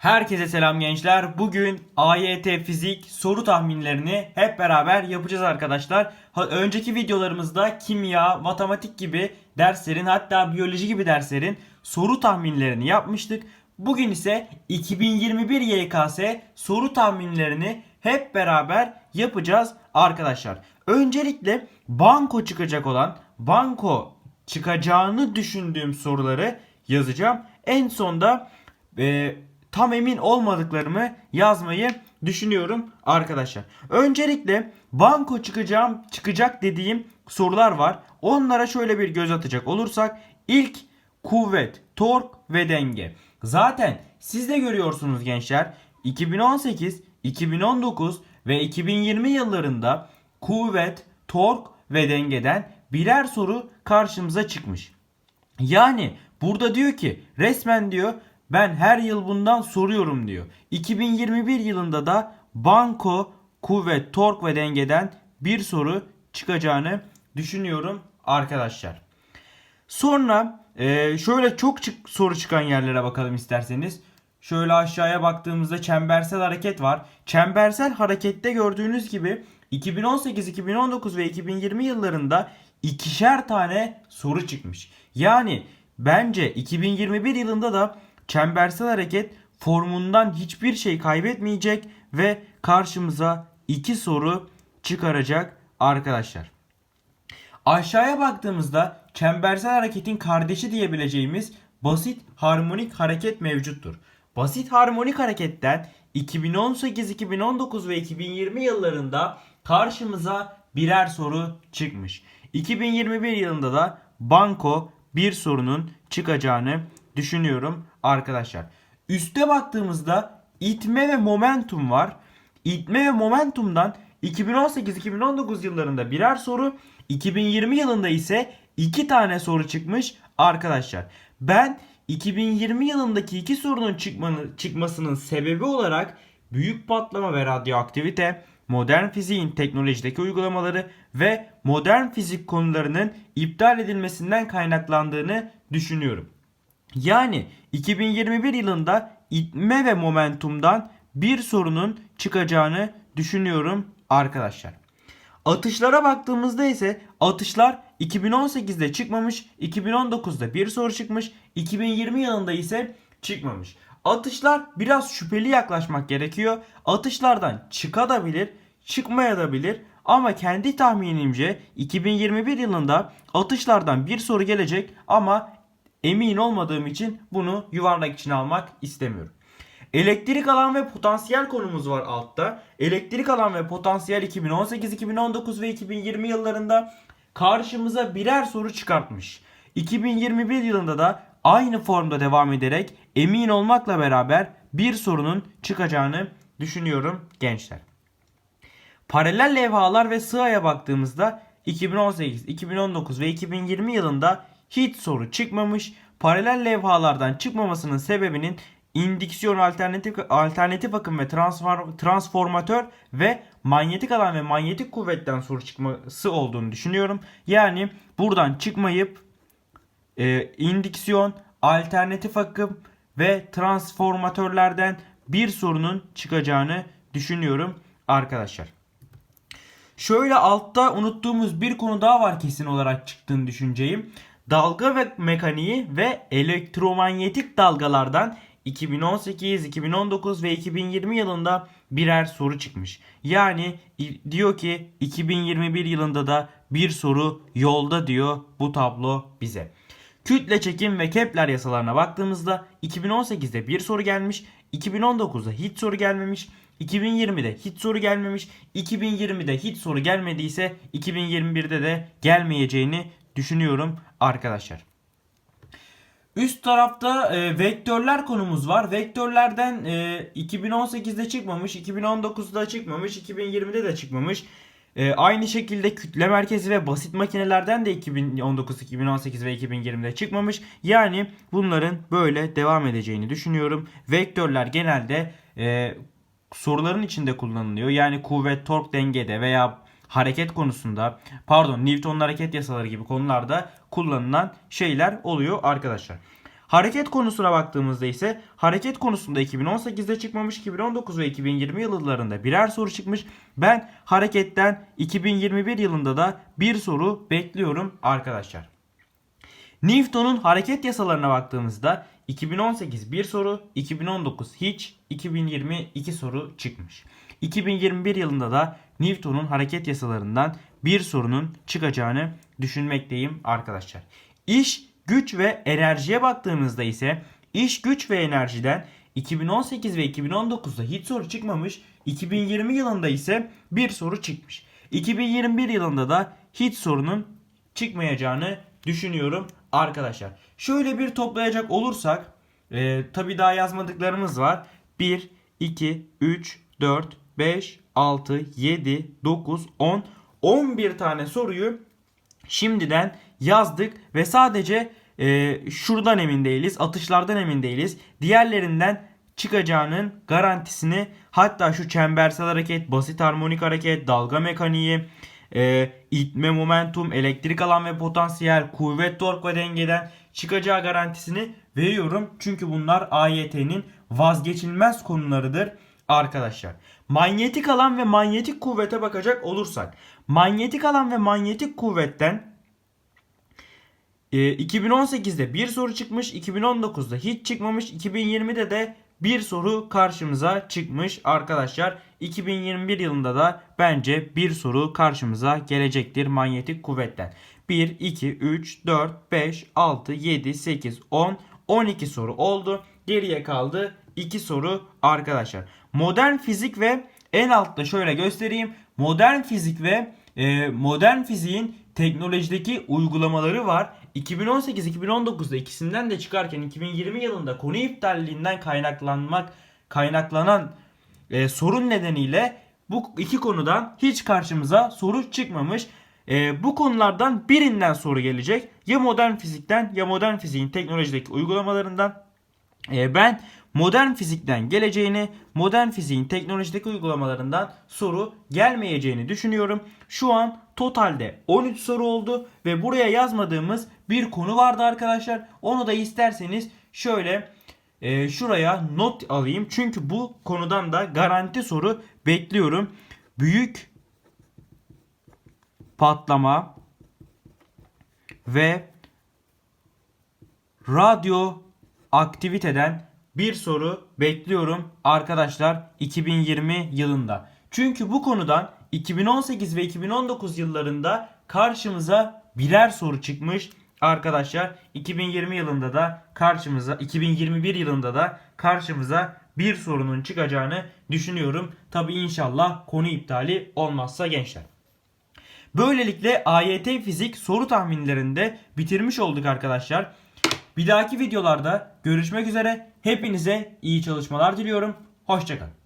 Herkese selam gençler. Bugün AYT fizik soru tahminlerini hep beraber yapacağız arkadaşlar. Önceki videolarımızda kimya, matematik gibi derslerin hatta biyoloji gibi derslerin soru tahminlerini yapmıştık. Bugün ise 2021 YKS soru tahminlerini hep beraber yapacağız arkadaşlar. Öncelikle banko çıkacak olan banko çıkacağını düşündüğüm soruları yazacağım. En sonda e, tam emin olmadıklarımı yazmayı düşünüyorum arkadaşlar. Öncelikle banko çıkacağım çıkacak dediğim sorular var. Onlara şöyle bir göz atacak olursak ilk kuvvet, tork ve denge. Zaten siz de görüyorsunuz gençler 2018, 2019 ve 2020 yıllarında kuvvet, tork ve dengeden birer soru karşımıza çıkmış. Yani burada diyor ki resmen diyor ben her yıl bundan soruyorum diyor. 2021 yılında da banko, kuvvet, tork ve dengeden bir soru çıkacağını düşünüyorum arkadaşlar. Sonra e, şöyle çok çık, soru çıkan yerlere bakalım isterseniz. Şöyle aşağıya baktığımızda çembersel hareket var. Çembersel harekette gördüğünüz gibi 2018, 2019 ve 2020 yıllarında ikişer tane soru çıkmış. Yani bence 2021 yılında da çembersel hareket formundan hiçbir şey kaybetmeyecek ve karşımıza iki soru çıkaracak arkadaşlar. Aşağıya baktığımızda çembersel hareketin kardeşi diyebileceğimiz basit harmonik hareket mevcuttur. Basit harmonik hareketten 2018, 2019 ve 2020 yıllarında karşımıza birer soru çıkmış. 2021 yılında da banko bir sorunun çıkacağını düşünüyorum arkadaşlar. Üste baktığımızda itme ve momentum var. İtme ve momentumdan 2018-2019 yıllarında birer soru, 2020 yılında ise iki tane soru çıkmış arkadaşlar. Ben 2020 yılındaki iki sorunun çıkmanı, çıkmasının sebebi olarak büyük patlama ve radyoaktivite, modern fiziğin teknolojideki uygulamaları ve modern fizik konularının iptal edilmesinden kaynaklandığını düşünüyorum. Yani 2021 yılında itme ve momentumdan bir sorunun çıkacağını düşünüyorum arkadaşlar. Atışlara baktığımızda ise atışlar 2018'de çıkmamış, 2019'da bir soru çıkmış, 2020 yılında ise çıkmamış. Atışlar biraz şüpheli yaklaşmak gerekiyor. Atışlardan çıkabilir, çıkmayabilir ama kendi tahminimce 2021 yılında atışlardan bir soru gelecek ama emin olmadığım için bunu yuvarlak içine almak istemiyorum. Elektrik alan ve potansiyel konumuz var altta. Elektrik alan ve potansiyel 2018, 2019 ve 2020 yıllarında karşımıza birer soru çıkartmış. 2021 yılında da aynı formda devam ederek emin olmakla beraber bir sorunun çıkacağını düşünüyorum gençler. Paralel levhalar ve sığaya baktığımızda 2018, 2019 ve 2020 yılında hiç soru çıkmamış. Paralel levhalardan çıkmamasının sebebinin indüksiyon alternatif alternatif akım ve transfer, transformatör ve manyetik alan ve manyetik kuvvetten soru çıkması olduğunu düşünüyorum. Yani buradan çıkmayıp e, indüksiyon, alternatif akım ve transformatörlerden bir sorunun çıkacağını düşünüyorum arkadaşlar. Şöyle altta unuttuğumuz bir konu daha var kesin olarak çıktığını düşüneceğim. Dalga ve mekaniği ve elektromanyetik dalgalardan 2018, 2019 ve 2020 yılında birer soru çıkmış. Yani diyor ki 2021 yılında da bir soru yolda diyor bu tablo bize. Kütle çekim ve Kepler yasalarına baktığımızda 2018'de bir soru gelmiş, 2019'da hiç soru gelmemiş, 2020'de hiç soru gelmemiş, 2020'de hiç soru gelmediyse 2021'de de gelmeyeceğini düşünüyorum arkadaşlar. Üst tarafta e, vektörler konumuz var. Vektörlerden e, 2018'de çıkmamış, 2019'da çıkmamış, 2020'de de çıkmamış. E, aynı şekilde kütle merkezi ve basit makinelerden de 2019, 2018 ve 2020'de çıkmamış. Yani bunların böyle devam edeceğini düşünüyorum. Vektörler genelde e, soruların içinde kullanılıyor. Yani kuvvet, tork dengede veya hareket konusunda pardon Newton'un hareket yasaları gibi konularda kullanılan şeyler oluyor arkadaşlar. Hareket konusuna baktığımızda ise hareket konusunda 2018'de çıkmamış, 2019 ve 2020 yıllarında birer soru çıkmış. Ben hareketten 2021 yılında da bir soru bekliyorum arkadaşlar. Newton'un hareket yasalarına baktığımızda 2018 bir soru, 2019 hiç, 2020 iki soru çıkmış. 2021 yılında da Newton'un hareket yasalarından bir sorunun çıkacağını düşünmekteyim arkadaşlar. İş, güç ve enerjiye baktığımızda ise iş, güç ve enerjiden 2018 ve 2019'da hiç soru çıkmamış. 2020 yılında ise bir soru çıkmış. 2021 yılında da hiç sorunun çıkmayacağını düşünüyorum arkadaşlar. Şöyle bir toplayacak olursak e, tabi daha yazmadıklarımız var. 1, 2, 3, 4, 5, 6, 7, 9, 10, 11 tane soruyu şimdiden yazdık ve sadece e, şuradan emin değiliz, atışlardan emin değiliz. Diğerlerinden çıkacağının garantisini hatta şu çembersel hareket, basit harmonik hareket, dalga mekaniği, e, itme momentum, elektrik alan ve potansiyel, kuvvet tork ve dengeden çıkacağı garantisini veriyorum. Çünkü bunlar AYT'nin vazgeçilmez konularıdır arkadaşlar. Manyetik alan ve manyetik kuvvete bakacak olursak. Manyetik alan ve manyetik kuvvetten e, 2018'de bir soru çıkmış, 2019'da hiç çıkmamış, 2020'de de bir soru karşımıza çıkmış arkadaşlar. 2021 yılında da bence bir soru karşımıza gelecektir manyetik kuvvetten. 1, 2, 3, 4, 5, 6, 7, 8, 10, 12 soru oldu. Geriye kaldı 2 soru arkadaşlar. Modern fizik ve en altta şöyle göstereyim. Modern fizik ve e, modern fiziğin teknolojideki uygulamaları var. 2018-2019'da ikisinden de çıkarken 2020 yılında konu iptalliğinden kaynaklanmak kaynaklanan e, sorun nedeniyle bu iki konudan hiç karşımıza soru çıkmamış. E, bu konulardan birinden soru gelecek. Ya modern fizikten ya modern fiziğin teknolojideki uygulamalarından. E, ben modern fizikten geleceğini, modern fiziğin teknolojideki uygulamalarından soru gelmeyeceğini düşünüyorum. Şu an totalde 13 soru oldu ve buraya yazmadığımız bir konu vardı arkadaşlar. Onu da isterseniz şöyle e, şuraya not alayım. Çünkü bu konudan da garanti soru bekliyorum. Büyük patlama ve radyo aktiviteden bir soru bekliyorum arkadaşlar 2020 yılında. Çünkü bu konudan 2018 ve 2019 yıllarında karşımıza birer soru çıkmış arkadaşlar. 2020 yılında da karşımıza 2021 yılında da karşımıza bir sorunun çıkacağını düşünüyorum. Tabi inşallah konu iptali olmazsa gençler. Böylelikle AYT fizik soru tahminlerinde bitirmiş olduk arkadaşlar. Bir dahaki videolarda görüşmek üzere. Hepinize iyi çalışmalar diliyorum. Hoşçakalın.